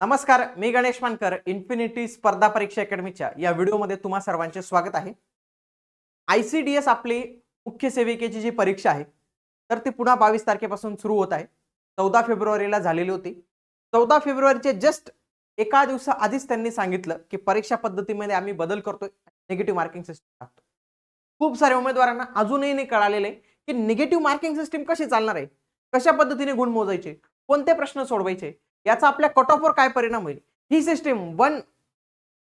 नमस्कार मी गणेश मानकर इन्फिनिटी स्पर्धा परीक्षा अकॅडमीच्या या व्हिडिओमध्ये तुम्हा सर्वांचे स्वागत आहे. आय सी डी एस आपली मुख्य सेविकेची जी परीक्षा आहे तर ती पुन्हा बावीस तारखेपासून सुरू होत आहे. चौदा फेब्रुवारीला झालेली होती. चौदा फेब्रुवारीचे जस्ट एका दिवसा आधीच त्यांनी सांगितलं की परीक्षा पद्धतीमध्ये आम्ही बदल करतोय निगेटिव्ह मार्किंग सिस्टम टाकतो खूप साऱ्या उमेदवारांना अजूनही नाही कळालेले की निगेटिव्ह मार्किंग सिस्टीम कशी चालणार आहे? कशा पद्धतीने गुण मोजायचे? कोणते प्रश्न सोडवायचे? याचा आपल्या कट ऑफवर काय परिणाम होईल? ही सिस्टीम वन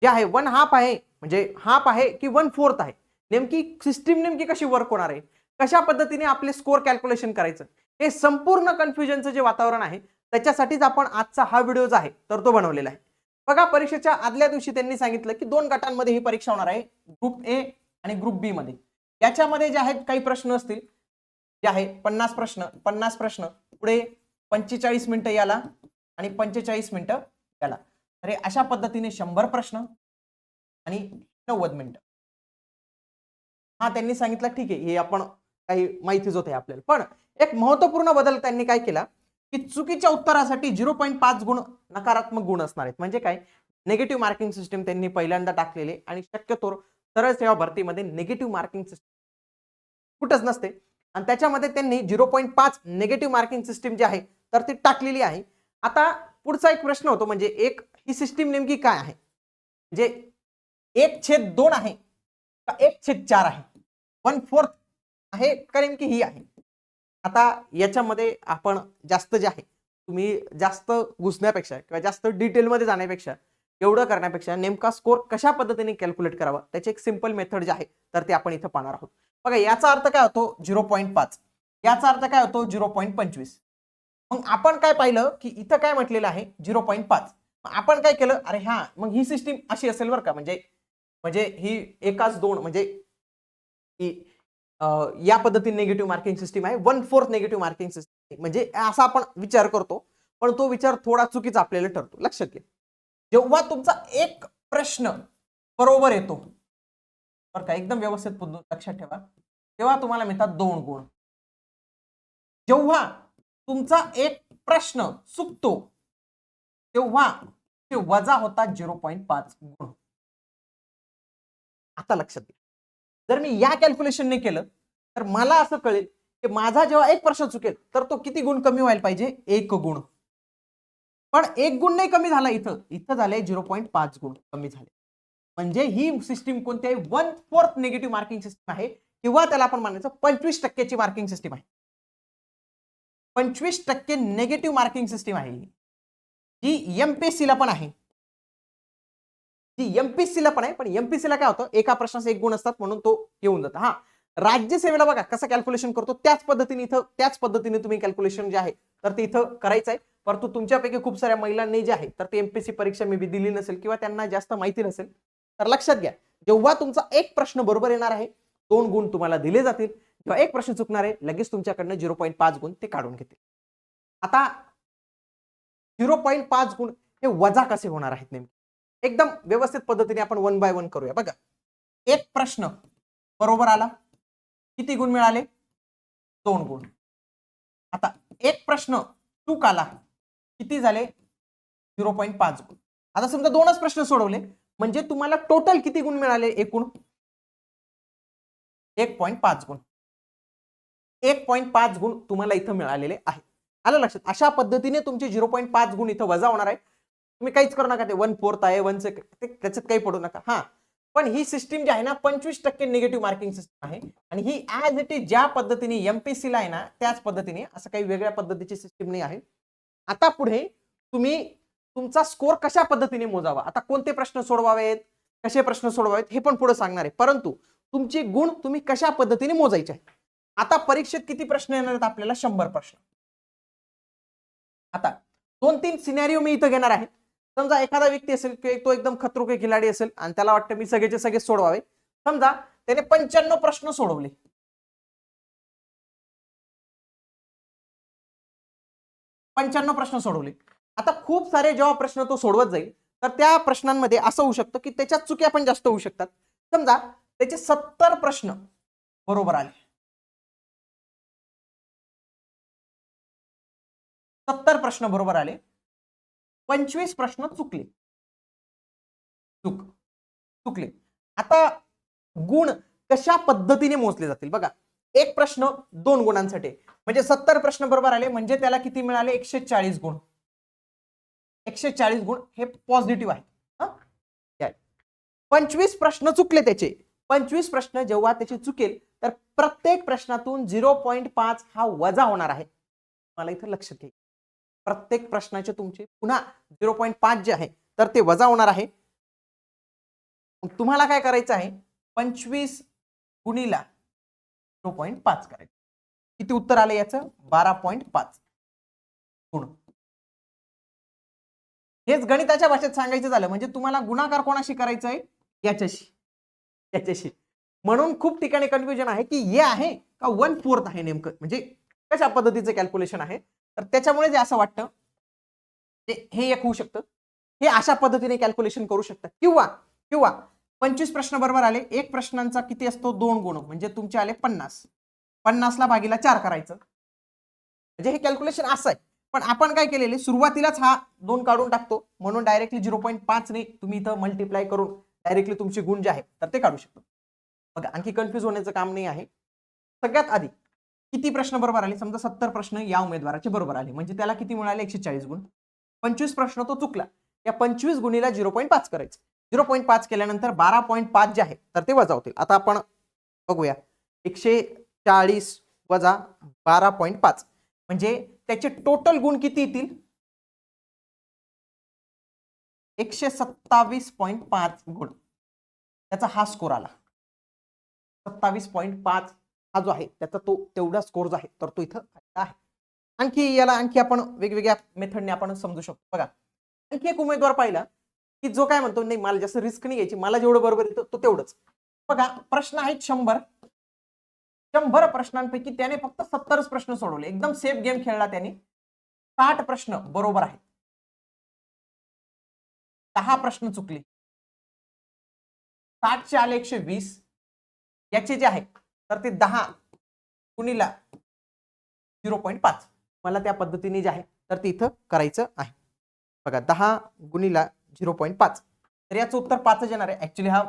जे आहे वन हाफ आहे म्हणजे हाफ आहे की वन फोर्थ आहे. नेमकी सिस्टीम नेमकी कशी वर्क होणार आहे? कशा पद्धतीने आपले स्कोअर कॅल्क्युलेशन करायचं? हे संपूर्ण कन्फ्युजनचं जे वातावरण आहे त्याच्यासाठीच आपण आजचा हा व्हिडिओ जो आहे तर तो बनवलेला आहे. बघा परीक्षेच्या आदल्या दिवशी त्यांनी सांगितलं की दोन गटांमध्ये ही परीक्षा होणार आहे ग्रुप ए आणि ग्रुप बी मध्ये. याच्यामध्ये जे आहेत काही प्रश्न असतील. जे आहे पन्नास प्रश्न पन्नास प्रश्न. पुढे पंचेचाळीस मिनिटं याला आणि पंचेचाळीस मिनिटं त्याला. तर अशा पद्धतीने शंभर प्रश्न आणि नव्वद मिनिटं. हा त्यांनी सांगितलं ठीक आहे हे आपण काही माहितीच होते आपल्याला. पण एक महत्त्वपूर्ण बदल त्यांनी काय केला? की चुकीच्या उत्तरासाठी झिरो पॉईंट पाच गुण नकारात्मक गुण असणार आहेत. म्हणजे काय? निगेटिव्ह मार्किंग सिस्टीम त्यांनी पहिल्यांदा टाकलेले आणि शक्यतो सरळ सेवा भरतीमध्ये निगेटिव्ह मार्किंग सिस्टीम कुठंच नसते. आणि त्याच्यामध्ये त्यांनी झिरो पॉईंट पाच निगेटिव्ह मार्किंग सिस्टीम जी आहे तर ती टाकलेली आहे. आता पुढचा एक प्रश्न होतो म्हणजे एक ही सिस्टीम नेमकी काय आहे? म्हणजे एक छेद दोन आहे का एक छेद चार आहे? वन फोर्थ आहे का नेमकी ही आहे? आता याच्यामध्ये आपण जास्त जे आहे तुम्ही जास्त घुसण्यापेक्षा किंवा जास्त डिटेलमध्ये जाण्यापेक्षा एवढं करण्यापेक्षा नेमका स्कोर कशा पद्धतीने कॅल्क्युलेट करावा? त्याची एक सिंपल मेथड जे आहे तर ते आपण इथं पाहणार आहोत. बघा याचा अर्थ काय होतो? झिरो पॉईंट पाच. याचा अर्थ काय होतो? झिरो पॉईंट पंचवीस. मग आपण काय पाहिलं की इथं काय म्हटलेलं आहे? झिरो पॉईंट पाच. आपण काय केलं? अरे हा मग ही सिस्टीम अशी असेल बरं का? म्हणजे म्हणजे ही एकाच दोन म्हणजे या पद्धतीने निगेटिव्ह मार्किंग सिस्टीम आहे. One fourth negative marking system म्हणजे असा आपण विचार करतो. पण तो विचार थोडा चुकीचा आपल्याला ठरतो. लक्षात घ्या. जेव्हा तुमचा एक प्रश्न बरोबर येतो बरं का एकदम व्यवस्थित पद्धत लक्षात ठेवा. तेव्हा तुम्हाला मिळतात दोन गुण. जेव्हा तुमचा एक प्रश्न चुकतो तेव्हा ते वजा होता झिरो पॉईंट पाच गुण. आता लक्षात घ्या. जर मी या कॅल्क्युलेशनने केलं तर मला असं कळेल की माझा जेव्हा एक प्रश्न चुकेल तर तो किती गुण कमी व्हायला पाहिजे? एक गुण. पण एक गुण नाही कमी झाला इथं. इथं झालंय झिरो पॉईंट पाच गुण कमी झाले. म्हणजे ही सिस्टीम कोणती आहे? One fourth negative marking system आहे. किंवा त्याला आपण म्हणायचं पंचवीस टक्क्याची मार्किंग सिस्टीम आहे. पंचवीस टक्के निगेटिव्ह मार्किंग सिस्टीम आहे. ही. जी एमपीएससी ला पण आहे. जी एमपीएससी ला पण आहे पण एमपीएससी ला काय होतं? एका प्रश्नाचा एक गुण असतात म्हणून तो येऊन जातो. हा. राज्यसेवेला बघा कसं कॅल्क्युलेशन करतो? त्याच पद्धतीने इथं त्याच पद्धतीने तुम्ही कॅल्क्युलेशन जे आहे तर ते इथं करायचं आहे. परंतु तुमच्यापैकी खूप साऱ्या महिलांनी जे आहे तर ते एमपीएससी परीक्षा मी दिली नसेल किंवा त्यांना जास्त माहिती नसेल. तर लक्षात घ्या जेव्हा तुमचा एक प्रश्न बरोबर येणार आहे दोन गुण तुम्हाला दिले जातील. किंवा एक प्रश्न चुकणार आहे लगेच तुमच्याकडनं झिरो पॉईंट पाच गुण ते काढून घेतील. आता झिरो पॉईंट पाच गुण हे वजा कसे होणार आहेत नेमके? एकदम व्यवस्थित पद्धतीने आपण वन बाय वन करूया. बघा एक प्रश्न बरोबर आला. किती गुण मिळाले? दोन गुण. आता एक प्रश्न चूक आला. किती झाले? झिरो पॉईंट पाच गुण. आता समजा दोनच प्रश्न सोडवले म्हणजे तुम्हाला टोटल किती गुण मिळाले एकूण? एक पॉईंट पाच गुण. एक पॉईंट पाच गुण तुम्हाला इथं मिळालेले आहे. आलं लक्षात? अशा पद्धतीने तुमचे झिरो पॉईंट पाच गुण इथं वजा होणार आहे. तुम्ही काहीच करू नका ते वन फोर्थ आहे वन से त्याच्यात काही पडू नका. हा. पण ही सिस्टीम जी आहे ना पंचवीस टक्के निगेटिव्ह मार्किंग सिस्टीम आहे. आणि ही ऍज इट इज ज्या पद्धतीने एमपीसी ला आहे ना त्याच पद्धतीने असं काही वेगळ्या पद्धतीची सिस्टीम नाही आहे. आता पुढे तुम्ही तुमचा स्कोर कशा पद्धतीने मोजावा? आता कोणते प्रश्न सोडवावेत? कसे प्रश्न सोडवावेत? हे पण पुढे सांगणार आहे. परंतु तुमचे गुण तुम्ही कशा पद्धतीने मोजायचे आहेत? आता परीक्षेत किती प्रश्न येणार आहेत आपल्याला? शंभर प्रश्न. आता दोन तीन सिनॅरिओ मी इथं घेणार आहे. समजा एखादा व्यक्ती असेल किंवा तो एकदम खतरुके खिलाडी असेल आणि त्याला वाटतं मी सगळेचे सगळे सोडवावे. समजा त्याने पंच्याण्णव प्रश्न सोडवले. पंच्याण्णव प्रश्न सोडवले. आता खूप सारे जेव्हा प्रश्न तो सोडवत जाईल तर त्या प्रश्नांमध्ये असं होऊ शकतं की त्याच्या चुक्या पण जास्त होऊ शकतात. समजा त्याचे सत्तर प्रश्न बरोबर आले. सत्तर प्रश्न बरोबर आले. पंचवीस प्रश्न चुकले. चुक. चुकले. आता गुण कशा पद्धतीने मोजले जातील? बघा एक प्रश्न दोन गुणांसाठी. म्हणजे सत्तर प्रश्न बरोबर आले म्हणजे त्याला किती मिळाले? एकशे चाळीस गुण. एकशे चाळीस गुण हे पॉझिटिव्ह आहे पंचवीस प्रश्न चुकले त्याचे. पंचवीस प्रश्न जेव्हा त्याचे चुकेल तर प्रत्येक प्रश्नातून झिरो पॉईंट पाच हा वजा होणार आहे. मला इथं लक्षात घ्या प्रत्येक प्रश्नाचे तुमचे पुन्हा झिरो पॉईंट पाच जे आहे तर ते वजा होणार आहे. तुम्हाला काय करायचं आहे? पंचवीस गुणीला झिरो पॉईंट पाच करायचं. किती उत्तर आलं याचं? बारा पॉईंट पाच. गुण. हेच गणिताच्या भाषेत सांगायचं झालं म्हणजे तुम्हाला गुणाकार कोणाशी करायचं आहे? याच्याशी. याच्याशी. म्हणून खूप ठिकाणी कन्फ्युजन आहे की हे आहे का वन फोर्थ आहे नेमकं? म्हणजे कशा पद्धतीचं कॅल्क्युलेशन आहे? तर त्याच्यामुळे जे असं वाटतं ते हे एक होऊ शकतं. हे अशा पद्धतीने कॅल्क्युलेशन करू शकतात. किंवा किंवा पंचवीस प्रश्न बरोबर आले एक प्रश्नांचा किती असतो? दोन गुण. म्हणजे तुमचे आले पन्नास. पन्नासला भागीला चार करायचं. म्हणजे हे कॅल्क्युलेशन असं आहे. पण आपण काय केलेले? सुरुवातीलाच हा दोन काढून टाकतो. म्हणून डायरेक्टली झिरो पॉईंट पाचने तुम्ही इथं मल्टिप्लाय करून डायरेक्टली तुमचे गुण जे आहेत तर ते काढू शकतो. बघा आणखी कन्फ्युज होण्याचं काम नाही आहे. सगळ्यात आधी किती प्रश्न बरोबर आले? समजा सत्तर प्रश्न या उमेदवाराचे बरोबर आले. म्हणजे त्याला किती मिळाले? एकशे चाळीस गुण. पंचवीस प्रश्न तो चुकला. या पंचवीस गुणीला झिरो पॉईंट पाच करायचं. झिरो पॉईंट पाच केल्यानंतर बारा पॉईंट पाच जे आहे तर ते वजा होतील. आता आपण बघूया. एकशे चाळीस वजा बारा पॉईंट पाच. म्हणजे त्याचे टोटल गुण किती येतील? एकशे सत्तावीस पॉईंट पाच गुण. त्याचा हा स्कोर आला. सत्तावीस पॉईंट पाच हा जो आहे त्याचा तो तेवढा स्कोर जो आहे तर तो इथं आहे. आणखी याला आणखी आपण वेगवेगळ्या मेथडने आपण समजू शकतो. बघा आणखी एक उमेदवार पाहिला की जो काय म्हणतो नाही मला जास्त रिस्क नाही घ्यायची मला जेवढं बरोबर येतं तो तेवढंच. बघा प्रश्न आहेत शंभर. शंभर प्रश्नांपैकी त्याने फक्त सत्तरच प्रश्न सोडवले. एकदम सेफ गेम खेळला त्याने. साठ प्रश्न बरोबर आहेत. दहा प्रश्न चुकले. साठचे आले एकशे वीस. याचे जे आहे तर ते दहा गुणीला झिरो पॉईंट पाच. मला त्या पद्धतीने जे आहे तर ते इथं करायचं आहे. बघा दहा गुणीला झिरो पॉईंट पाच. तर याचं उत्तर पाचच येणार आहे. ऍक्च्युली हा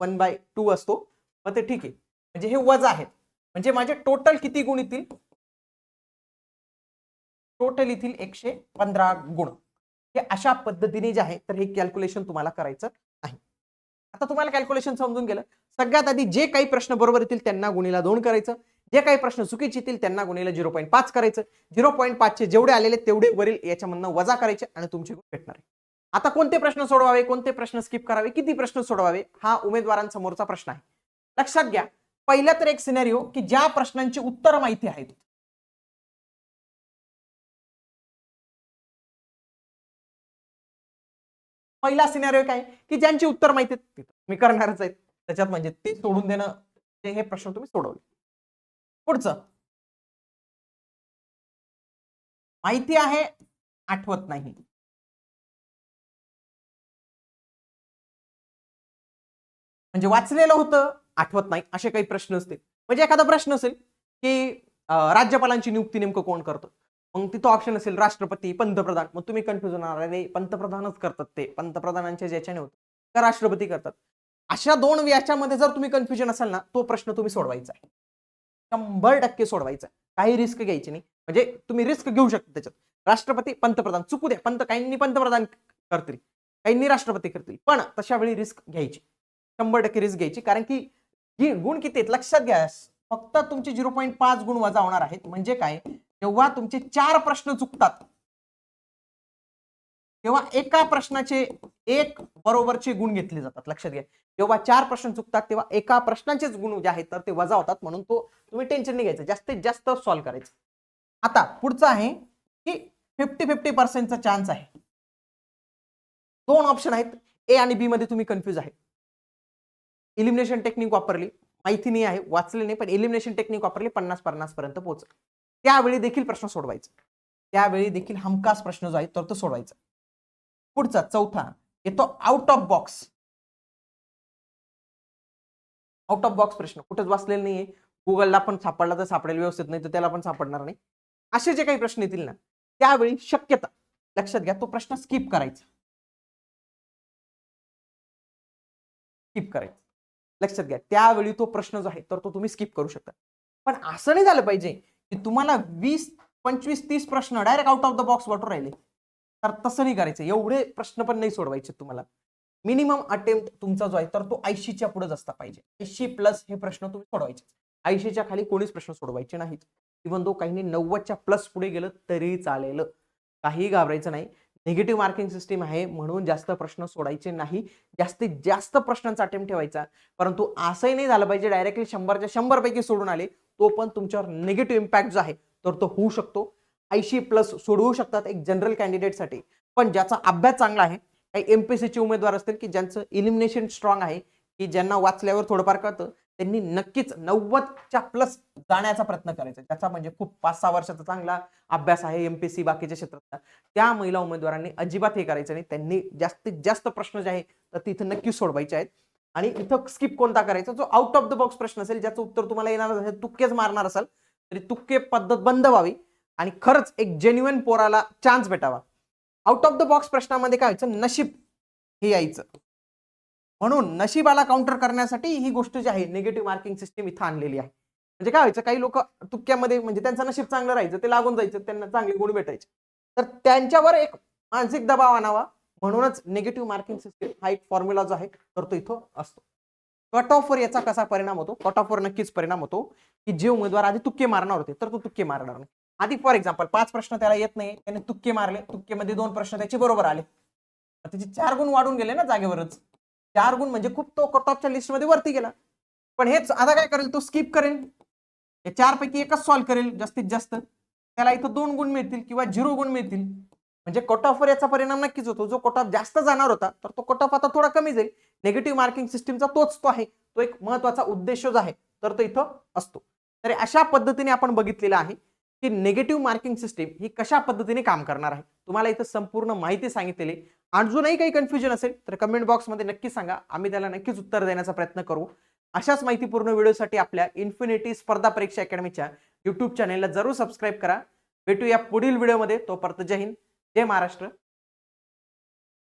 वन बाय टू असतो. मग ते ठीक आहे. म्हणजे हे वजा आहेत. म्हणजे माझे टोटल किती गुण येतील? टोटल येथील एकशे पंधरा गुण. हे अशा पद्धतीने जे आहे तर हे कॅल्क्युलेशन तुम्हाला करायचं. आता तुम्हाला कॅल्क्युलेशन समजून गेलं. सगळ्यात आधी जे काही प्रश्न बरोबर येतील त्यांना गुणीला दोन करायचं. जे काही प्रश्न चुकीचे येतील त्यांना गुणीला झिरो पॉईंट पाच करायचं. झिरो पॉईंट पाचचे जेवढे आलेले तेवढे वरील याच्यामधनं वजा करायचे आणि तुमचे गुण भेटणार आहे. आता कोणते प्रश्न सोडवावे कोणते प्रश्न स्किप करावे किती प्रश्न सोडवावे हा उमेदवारांसमोरचा प्रश्न आहे. लक्षात घ्या पहिला तर एक सिनेरिओ की ज्या प्रश्नांची उत्तर माहिती आहेत पहिला सिनेरिओ काय? की ज्यांची उत्तर माहिती आहेत मी करणारच आहेत. त्याच्यात म्हणजे ते सोडून देणं ते हे प्रश्न तुम्ही सोडवले. पुढचं. माहिती आहे आठवत नाही. म्हणजे वाचलेलं होतं आठवत नाही. असे काही प्रश्न असतील. म्हणजे एखादा प्रश्न असेल की राज्यपालांची नियुक्ती नेमकं कोण करतं? मग तिथं ऑप्शन असेल राष्ट्रपती पंतप्रधान. मग तुम्ही कन्फ्युज होणार. अरे पंतप्रधानच करतात ते. पंतप्रधानांच्या ज्याच्याने होतं का राष्ट्रपती करतात. अशा दोन याच्यामध्ये जर तुम्ही कन्फ्युजन असाल ना तो प्रश्न तुम्ही सोडवायचा आहे. शंभर टक्के सोडवायचा आहे. काही रिस्क घ्यायची नाही. म्हणजे तुम्ही रिस्क घेऊ शकता त्याच्यात. राष्ट्रपती पंतप्रधान. चुकू द्या. पंत काहींनी पंतप्रधान करतील. काहींनी राष्ट्रपती करतील. पण तशा वेळी रिस्क घ्यायची. शंभर टक्के रिस्क घ्यायची. कारण की ही गुण किती आहेत? लक्षात घ्या. फक्त तुमचे झिरो पॉईंट पाच गुण वजा होणार आहेत. म्हणजे काय? जेव्हा तुमचे चार प्रश्न चुकतात. तेव्हा एका प्रश्नाचे एक बरोबरचे गुण घेतले जातात. लक्षात घ्या. जेव्हा चार प्रश्न चुकतात तेव्हा एका प्रश्नाचेच गुण जे आहेत तर ते वजा होतात. म्हणून तो तुम्ही टेन्शन नाही घ्यायचं. जास्तीत जास्त सॉल्व्ह करायचं. आता पुढचं आहे की फिफ्टी फिफ्टी पर्सेंटचा चान्स आहे. दोन ऑप्शन आहेत. ए आणि बी मध्ये तुम्ही कन्फ्युज आहे. इलिमिनेशन टेक्निक वापरली. माहिती नाही आहे वाचले नाही पण इलिमिनेशन टेक्निक वापरली पन्नास पन्नास पर्यंत पोहोच त्यावेळी देखील प्रश्न सोडवायचा. त्यावेळी देखील हमखास प्रश्न जो आहे तर तो सोडवायचा. पुढचा चौथा येतो out of box out of box प्रश्न. कुठेच वाचलेला नाहीये. गुगलला पण सापडला तर सापडेल. व्यवस्थित नाही तर त्याला पण सापडणार नाही. असे जे काही प्रश्न येतील ना त्यावेळी शक्यता लक्षात घ्या तो प्रश्न स्किप करायचा. स्किप करायचा. लक्षात घ्या त्यावेळी तो प्रश्न जो आहे तर तो तुम्ही स्किप करू शकता. पण असं नाही झालं पाहिजे तुम्हाला वीस पंचवीस तीस प्रश्न direct out of the box वाटून राहिले. तर तसं नाही करायचं. एवढे प्रश्न पण नाही सोडवायचे तुम्हाला. मिनिमम अटेम्प्ट तुमचा जो आहे तर तो ऐंशीच्या पुढेच असता पाहिजे. ऐंशी प्लस हे प्रश्न तुम्ही सोडवायचे. ऐंशीच्या खाली कोणीच प्रश्न सोडवायचे नाहीत. इव्हन दो काहींनी नव्वदच्या प्लस पुढे गेलं तरी चालेल. काही घाबरायचं नाही. निगेटिव्ह मार्किंग सिस्टीम आहे म्हणून जास्त प्रश्न सोडायचे नाही. जास्तीत जास्त प्रश्नांचा अटेम्प्ट ठेवायचा. परंतु असंही नाही झालं पाहिजे डायरेक्टली शंभरच्या शंभर पैकी सोडून आले. तो पण तुमच्यावर निगेटिव्ह इम्पॅक्ट जो आहे तर तो होऊ शकतो. ऐंशी प्लस सोडवू शकतात एक जनरल कॅन्डिडेटसाठी पण ज्याचा अभ्यास चांगला आहे काही एम पी सीचे उमेदवार असतील की ज्यांचं इलिमिनेशन स्ट्रॉंग आहे की ज्यांना वाचल्यावर थोडंफार कळतं त्यांनी नक्कीच नव्वदच्या प्लस जाण्याचा प्रयत्न करायचा. त्याचा म्हणजे खूप पाच सहा वर्षाचा चांगला अभ्यास आहे एमपीएससी बाकीच्या क्षेत्रातला. त्या महिला उमेदवारांनी अजिबात हे करायचं नाही. त्यांनी जास्तीत जास्त प्रश्न जे आहे तर तिथे नक्कीच सोडवायचे आहेत. आणि इथं स्किप कोणता करायचा? जो आउट ऑफ द बॉक्स प्रश्न असेल ज्याचं उत्तर तुम्हाला येणार असेल तुक्केच मारणार असाल तरी तुक्के पद्धत बंद व्हावी आणि खरंच एक जेन्युअन पोराला चान्स भेटावा. आउट ऑफ द बॉक्स प्रश्नामध्ये काय व्हायचं? नशीब हे यायचं. म्हणून नशिबाला काउंटर करण्यासाठी ही गोष्ट जी आहे निगेटिव्ह मार्किंग सिस्टीम इथं आणलेली आहे. म्हणजे काय व्हायचं? काही लोक तुक्क्यामध्ये म्हणजे त्यांचं नशीब चांगलं राहायचं ते लागून जायचं त्यांना चांगले गुण भेटायचे. तर त्यांच्यावर एक मानसिक दबाव आणावा. म्हणूनच निगेटिव्ह मार्किंग सिस्टीम हा एक फॉर्म्युला जो आहे तर तो इथं असतो. कट ऑफवर याचा कसा परिणाम होतो? कट ऑफवर नक्कीच परिणाम होतो की जे उमेदवार आधी तुक्के मारणार होते तर तो तुक्के मारणार नाही. आधी फॉर एक्झाम्पल पाच प्रश्न त्याला येत नाही त्याने तुक्के मारले तुक्केमध्ये दोन प्रश्न त्याचे बरोबर आले. त्याचे चार गुण वाढून गेले ना जागेवरच. चार गुण म्हणजे खूप तो कट ऑफच्या लिस्टमध्ये वरती गेला. पण हेच आता काय करेल? तो स्किप करेल. या चार पैकी एकच सॉल्व्ह करेल जास्तीत जास्त. त्याला इथं दोन गुण मिळतील किंवा झिरो गुण मिळतील. म्हणजे कट ऑफवर याचा परिणाम नक्कीच होतो. जो कट ऑफ जास्त जाणार होता तर तो कट ऑफ आता थोडा कमी जाईल. निगेटिव्ह मार्किंग सिस्टीमचा तोच तो आहे. तो एक महत्त्वाचा उद्देश जो आहे तर तो इथं असतो. तर अशा पद्धतीने आपण बघितलेलं आहे की निगेटिव्ह मार्किंग सिस्टीम ही कशा पद्धतीने काम करणार आहे. तुम्हाला इथं संपूर्ण माहिती सांगितलेली अजूनही काही कन्फ्युजन असेल तर कमेंट बॉक्समध्ये नक्की सांगा. आम्ही त्याला नक्कीच उत्तर देण्याचा प्रयत्न करू. अशाच माहितीपूर्ण व्हिडिओसाठी आपल्या इन्फिनिटी स्पर्धा परीक्षा अकॅडमीच्या युट्यूब चॅनेलला जरूर सबस्क्राईब करा. भेटूया पुढील व्हिडिओमध्ये. तोपर्यंत जय हिंद. जय महाराष्ट्र.